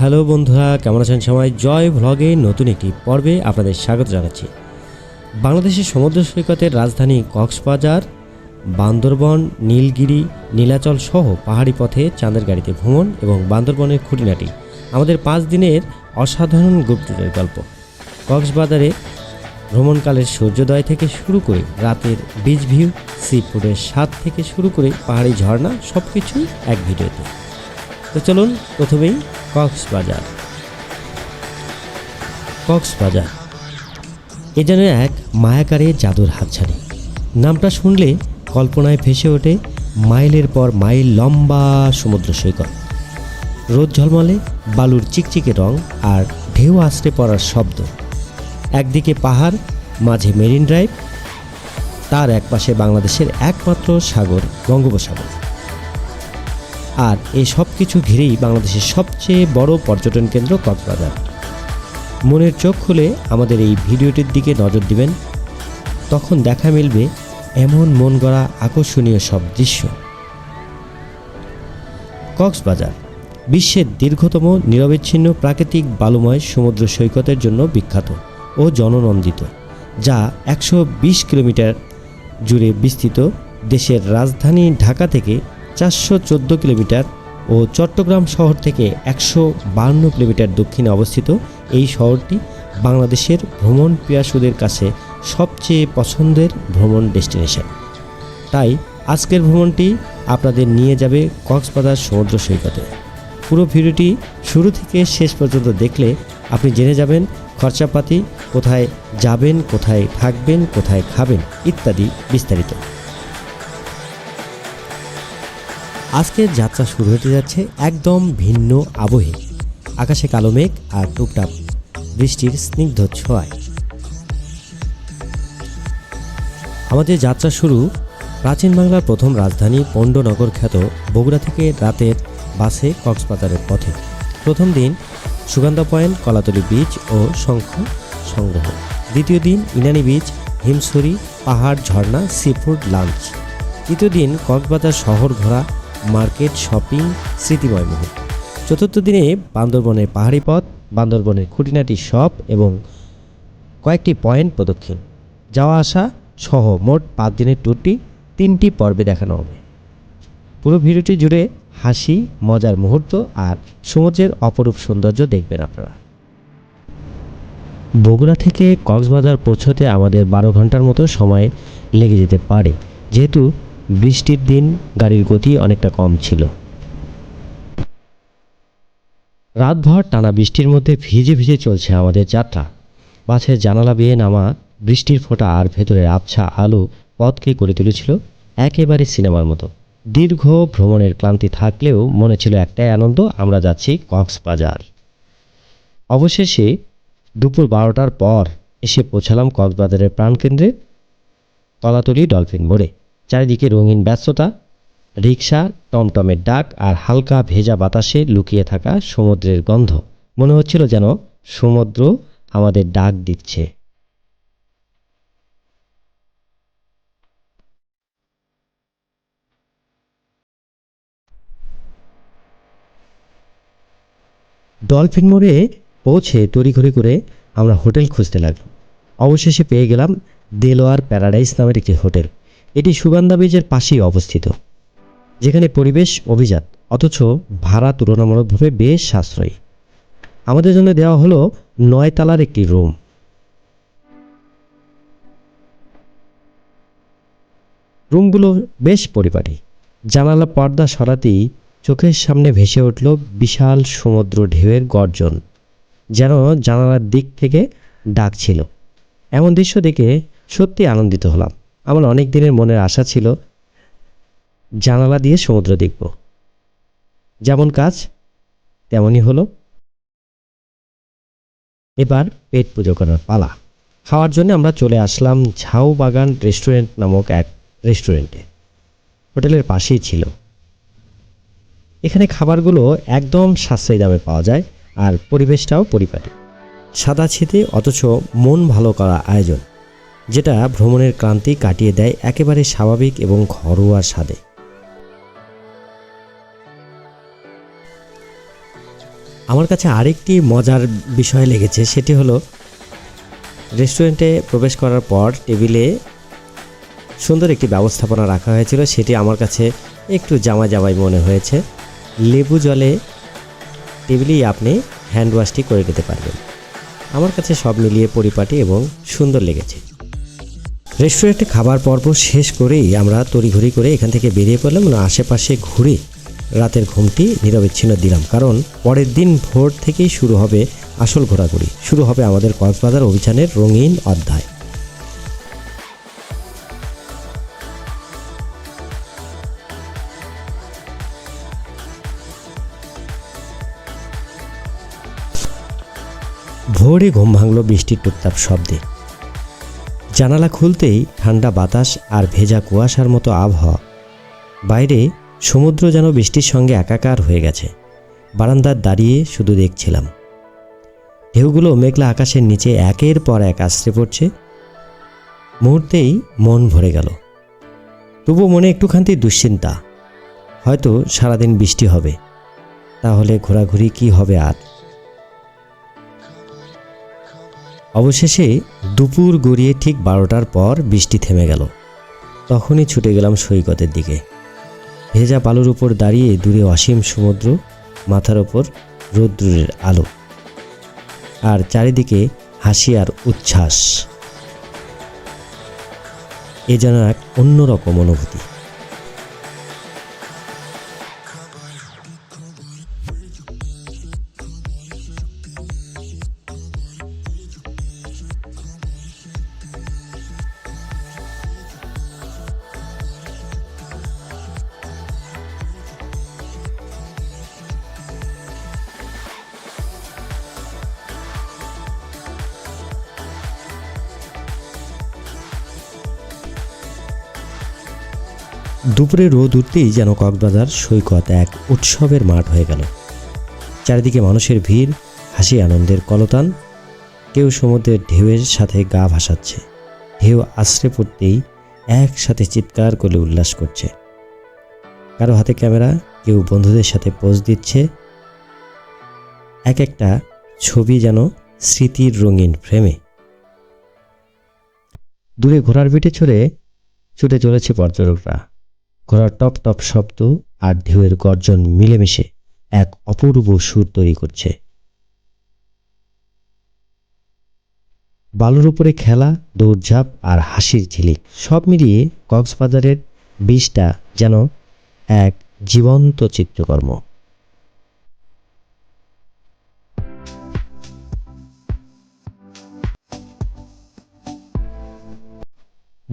Hello বন্ধুরা, কেমন আছেন সবাই? জয় ভ্লগে নতুন একটি পর্বে আপনাদের স্বাগত জানাচ্ছি। বাংলাদেশের সমুদ্র সৈকতের রাজধানী কক্সবাজার, বান্দরবন, নীলগিরি, নীলাচল সহ পাহাড়ি পথে চাঁদের গাড়িতে ভ্রমণ এবং বান্দরবনের খুঁটিনাটি আমাদের পাঁচ দিনের অসাধারণ ট্যুরের গল্প। কক্সবাজারে ভ্রমণকালের সূর্যোদয় থেকে শুরু করে রাতের বিচ ভিউ সি ফুডের স্বাদ থেকে শুরু করে পাহাড়ি ঝর্ণা সব কিছুই এক ভিডিওতে। তো চলুন, প্রথমেই কক্সবাজার। কক্সবাজার। এ যেন এক মায়াকারে জাদুর হাতছানি। নামটা শুনলে কল্পনায় ভেসে ওঠে মাইলের পর মাইল লম্বা সমুদ্র সৈকত। রোদ ঝলমলে বালুর চিকচিকে রং আর ঢেউ আশ্রে পড়ার শব্দ। একদিকে পাহাড়, মাঝে মেরিন ড্রাইভ, তার একপাশে বাংলাদেশের একমাত্র সাগর, বঙ্গোপসাগর। আর এই সব কিছু ঘিরেই বাংলাদেশের সবচেয়ে বড় পর্যটন কেন্দ্র কক্সবাজার। মনের চোখ খুলে আমাদের এই ভিডিওটির দিকে নজর দিবেন। তখন দেখা মিলবে এমন মন গড়া আকর্ষণীয় সব দৃশ্য। কক্সবাজার, বিশ্বের দীর্ঘতম, নিরবিচ্ছিন্ন, প্রাকৃতিক বালুময় সমুদ্র সৈকতের জন্য বিখ্যাত ও জননন্দিত, যা একশো বিশ কিলোমিটার জুড়ে বিস্তৃত দেশের রাজধানী ঢাকা থেকে চারশো চোদ্দ কিলোমিটার ও চট্টগ্রাম শহর থেকে একশো কিলোমিটার দক্ষিণে অবস্থিত এই শহরটি বাংলাদেশের ভ্রমণ পিয়াসুদের কাছে সবচেয়ে পছন্দের ভ্রমণ ডেস্টিনেশন। তাই আজকের ভ্রমণটি আপনাদের নিয়ে যাবে কক্সবাজার সমুদ্র সৈকতে। পুরো ভিডিওটি শুরু থেকে শেষ পর্যন্ত দেখলে আপনি জেনে যাবেন খরচাপাতি, কোথায় যাবেন, কোথায় থাকবেন, কোথায় খাবেন ইত্যাদি বিস্তারিত। আজকের যাত্রা শুরু হতে যাচ্ছে একদম ভিন্ন আবহে। আকাশে কালো মেঘ আর টুকটাক বৃষ্টির স্নিগ্ধ ছোঁয়ায়। আমাদের যাত্রা শুরু প্রাচীন বাংলার প্রথম রাজধানী পণ্ডনগর খ্যাত বগুড়া থেকে রাতের বাসে কক্সবাজারের পথে। প্রথম দিন সুগন্ধা পয়েন্ট, কলাতলি বিচ ও শঙ্খ সংগ্রহ। দ্বিতীয় দিন ইনানি বিচ হিমসরি পাহাড়, ঝর্ণা সিফুড লাঞ্চ। তৃতীয় দিন কক্সবাজার শহর ঘোরা মার্কেট, শপিং, স্মৃতিময় মুহূর্ত। চতুর্থ দিনে বান্দরবনের পাহাড়ি পথ, বান্দরবনের খুঁটিনাটি শপ এবং কয়েকটি পয়েন্ট প্রদক্ষিণ। যাওয়া আসা সহ মোট পাঁচ দিনের ট্যুরটি তিনটি পর্বে দেখানো হবে। পুরো ভিডিওটি জুড়ে হাসি, মজার মুহূর্ত আর সমুদ্রের অপরূপ সৌন্দর্য দেখবেন আপনারা। বগুড়া থেকে কক্সবাজার পৌঁছতে আমাদের বারো ঘণ্টার মতো সময় লেগে যেতে পারে। যেহেতু বৃষ্টির দিন গাড়ির গতি অনেকটা কম ছিল। রাতভর টানা বৃষ্টির মধ্যে ভিজে ভিজে চলছে আমাদের যাত্রা। বাসের জানালা বেয়ে নামা বৃষ্টির ফোঁটা আর ভেতরের আবছা আলো পথকে করে তুলেছিল একেবারে সিনেমার মতো। দীর্ঘ ভ্রমণের ক্লান্তি থাকলেও মনে ছিল একটাই আনন্দ, আমরা যাচ্ছি কক্সবাজার। অবশেষে দুপুর বারোটার পর এসে পৌঁছালাম কক্সবাজারের প্রাণকেন্দ্রে, তলাতলি ডলফিন মোড়ে। চারিদিকে রঙিন ব্যস্ততা রিক্সা টমটমের ডাক আর হালকা ভেজা বাতাসে লুকিয়ে থাকা সমুদ্রের গন্ধ। মনে হচ্ছিল যেন সমুদ্র আমাদের ডাক দিচ্ছে। ডলফিন মোড়ে পৌঁছে তড়িঘড়ি করে আমরা হোটেল খুঁজতে লাগলাম। অবশেষে পেয়ে গেলাম দেলোয়ার প্যারাডাইস নামের একটি হোটেল। এটি সুগন্ধা বীজের পাশেই অবস্থিত, যেখানে পরিবেশ অভিজাত, অথচ ভাড়া তুলনামূলকভাবে বেশ সাশ্রয়ী। আমাদের জন্য দেওয়া হলো নয় তালার একটি রুম। রুমগুলো বেশ পরিপাটি। জানালা পর্দা সরাতেই চোখের সামনে ভেসে উঠল বিশাল সমুদ্র ঢেউয়ের গর্জন, যেন জানালার দিক থেকে ডাকছিল এমন দৃশ্য দেখে সত্যি আনন্দিত হলাম। আমার অনেক দিনের মনের আশা ছিল জানালা দিয়ে সমুদ্র দেখব। যেমন কাজ, তেমনই হলো। এবার পেট পুজো করার পালা। খাওয়ার জন্য আমরা চলে আসলাম ঝাউ বাগান রেস্টুরেন্ট নামক এক রেস্টুরেন্টে। হোটেলের পাশেই ছিল। এখানে খাবারগুলো একদম সাশ্রয়ী দামে পাওয়া যায় আর পরিবেশটাও পরিপাটি। সাদা ছিতে অথচ মন ভালো করা আয়োজন। যেটা ভ্রমণের ক্লান্তি কাটিয়ে দেয় একেবারে স্বাভাবিক এবং ঘরোয়া স্বাদে। আমার কাছে আরেকটি মজার বিষয় লেগেছে, সেটি হলো রেস্টুরেন্টে প্রবেশ করার পর টেবিলে সুন্দর একটি ব্যবস্থাপনা রাখা হয়েছিল, সেটি আমার কাছে একটু জামা জামাই মনে হয়েছে। লেবু জলে টেবিলেই আপনি হ্যান্ড ওয়াশটি করে নিতে পারবেন। আমার কাছে সব মিলিয়ে পরিপাটি এবং সুন্দর লেগেছে। রেস্টুরেন্টে খাবার পর্ব শেষ করেই আমরা তড়িঘড়ি করে এখান থেকে বেরিয়ে পড়লাম এবং আশেপাশে ঘুরে রাতের ঘুমটি নিরবিচ্ছিন্ন দিলাম। কারণ পরের দিন ভোর থেকেই শুরু হবে আসল ঘোরাঘুরি। শুরু হবে আমাদের কক্সবাজার অভিযানের রঙিন অধ্যায়। ভোরে ঘুম ভাঙল বৃষ্টির টুকটাপ শব্দে। জানালা খুলতেই ঠান্ডা বাতাস আর ভেজা কুয়াশার মতো আবহাওয়া। বাইরে সমুদ্র যেন বৃষ্টির সঙ্গে একাকার হয়ে গেছে। বারান্দার দাঁড়িয়ে শুধু দেখছিলাম। ঢেউগুলো মেঘলা আকাশের নিচে একের পর এক আশ্রে পড়ছে। মুহূর্তেই মন ভরে গেল। তবু মনে একটুখানি দুশ্চিন্তা। হয়তো সারাদিন বৃষ্টি হবে। তাহলে ঘোরাঘুরি কি হবে আর? অবশেষে দুপুর গড়িয়ে ঠিক বারোটার পর বৃষ্টি থেমে গেল। তখনই ছুটে গেলাম সৈকতের দিকে। ভেজা বালুর উপর দাঁড়িয়ে দূরে অসীম সমুদ্র, মাথার ওপর রৌদ্রের আলো। আর চারিদিকে হাসি আর উচ্ছ্বাস। এ যেন এক অন্যরকম অনুভূতি। দুপুরে রোদ উঠতেই যেন কক্সবাজার সৈকত এক উৎসবের মাঠ হয়ে গেল। চারিদিকে মানুষের ভিড়, হাসি, আনন্দের কলতান। কেউ সমুদ্রের ঢেউয়ের সাথে গা ভাসাচ্ছে। ঢেউ আশ্রে পড়তেই একসাথে চিৎকার করে উল্লাস করছে। কারও হাতে ক্যামেরা, কেউ বন্ধুদের সাথে পোজ দিচ্ছে। এক একটা ছবি যেন স্মৃতির রঙিন ফ্রেমে। দূরে ঘোড়ার পিঠে চড়ে ছুটে চলেছে পর্যটকরা। ঘোড়ার টপ টপ শব্দ আর ঢেউয়ের গর্জন মিলেমিশে এক অপূর্ব সুর তৈরি করছে। বালুর উপরে খেলা, দৌড়ঝাঁপ আর হাসির ঝিলিক সব মিলিয়ে কক্সবাজারের বিষটা যেন এক জীবন্ত চিত্রকর্ম।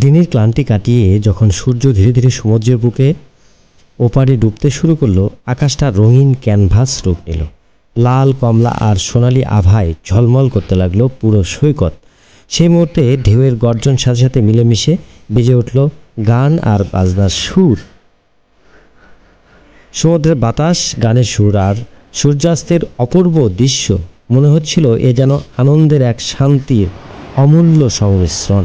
দিনের ক্লান্তি কাটিয়ে যখন সূর্য ধীরে ধীরে সমুদ্রের বুকে ওপারে ডুবতে শুরু করল, আকাশটা রঙিন ক্যানভাস রূপ নিল। লাল কমলা আর সোনালি আভায় ঝলমল করতে লাগল পুরো সৈকত। সেই মুহূর্তে ঢেউয়ের গর্জন সাথে সাথে মিলেমিশে বেজে উঠল গান আর বাজনার সুর। সমুদ্রের বাতাস, গানের সুর আর সূর্যাস্তের অপূর্ব দৃশ্য, মনে হচ্ছিল এ যেন আনন্দের এক শান্তির অমূল্য সংমিশ্রণ।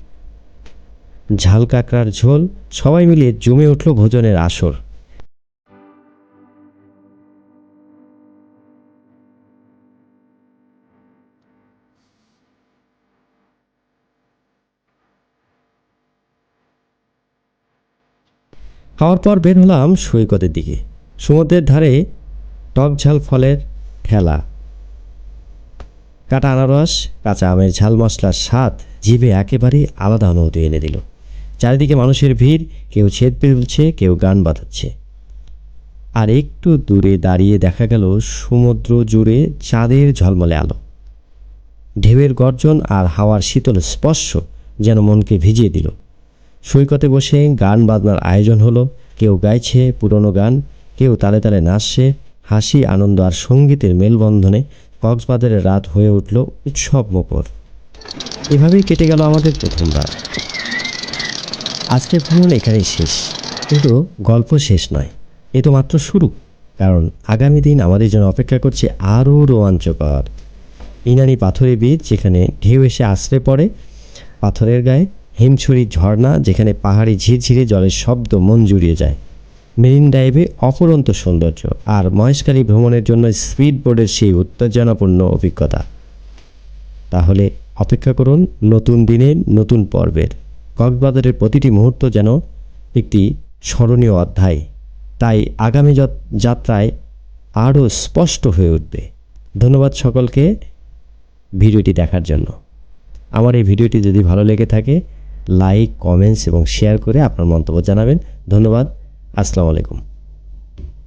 ঝাল কাঁকড়ার ঝোল, সবাই মিলে জমে উঠল ভোজনের আসর। খাওয়ার পর বের হলাম সৈকতের দিকে। সমুদ্রের ধারে টক ঝাল ফলের ঠেলা কাটা আনারস, কাঁচা আমের ঝাল মশলার স্বাদ জিভে একেবারে আলাদা অনুভূতি এনে দিল। চারিদিকে মানুষের ভিড়, কেউ ছেদ তুলছে কেউ গান বাজাচ্ছে। আর একটু দূরে দাঁড়িয়ে দেখা গেল সমুদ্র জুড়ে চাঁদের ঝলমলে আলো। ঢেউয়ের গর্জন আর হাওয়ার শীতল স্পর্শ যেন মনকে ভিজিয়ে দিল। সৈকতে বসে গান বাজনার আয়োজন হলো। কেউ গাইছে পুরনো গান, কেউ তালে তালে নাচছে। হাসি, আনন্দ আর সঙ্গীতের মেলবন্ধনে কক্সবাজারের রাত হয়ে উঠল উৎসব মুখর এভাবেই কেটে গেল আমাদের প্রথম রাত আজকের ভ্রমণ এখানেই শেষ। কিন্তু গল্প শেষ নয়। এ তো মাত্র শুরু। কারণ আগামী দিন আমাদের জন্য অপেক্ষা করছে আরও রোমাঞ্চকর। ইনানি পাথরের বীজ যেখানে ঢেউ এসে আশ্রে পড়ে, পাথরের গায়ে হিমছড়ি ঝর্ণা যেখানে পাহাড়ি ঝিরঝিরে জলের শব্দ মন জুড়িয়ে যায়। মেরিন ড্রাইভে অপরন্ত সৌন্দর্য আর মহেশকালী ভ্রমণের জন্য স্পিড বোর্ডের সেই উত্তেজনাপূর্ণ অভিজ্ঞতা। তাহলে অপেক্ষা করুন নতুন দিনের নতুন পর্বের। কক্সবাজারের প্রতিটি মুহূর্ত যেন একটি স্মরণীয় অধ্যায়। তাই আগামী যত- যাত্রায় আরও স্পষ্ট হয়ে উঠবে। ধন্যবাদ সকলকে ভিডিওটি দেখার জন্য। আমার এই ভিডিওটি যদি ভালো লেগে থাকে, লাইক, কমেন্টস এবং শেয়ার করে আপনার মন্তব্য জানাবেন। ধন্যবাদ, আসসালামু আলাইকুম।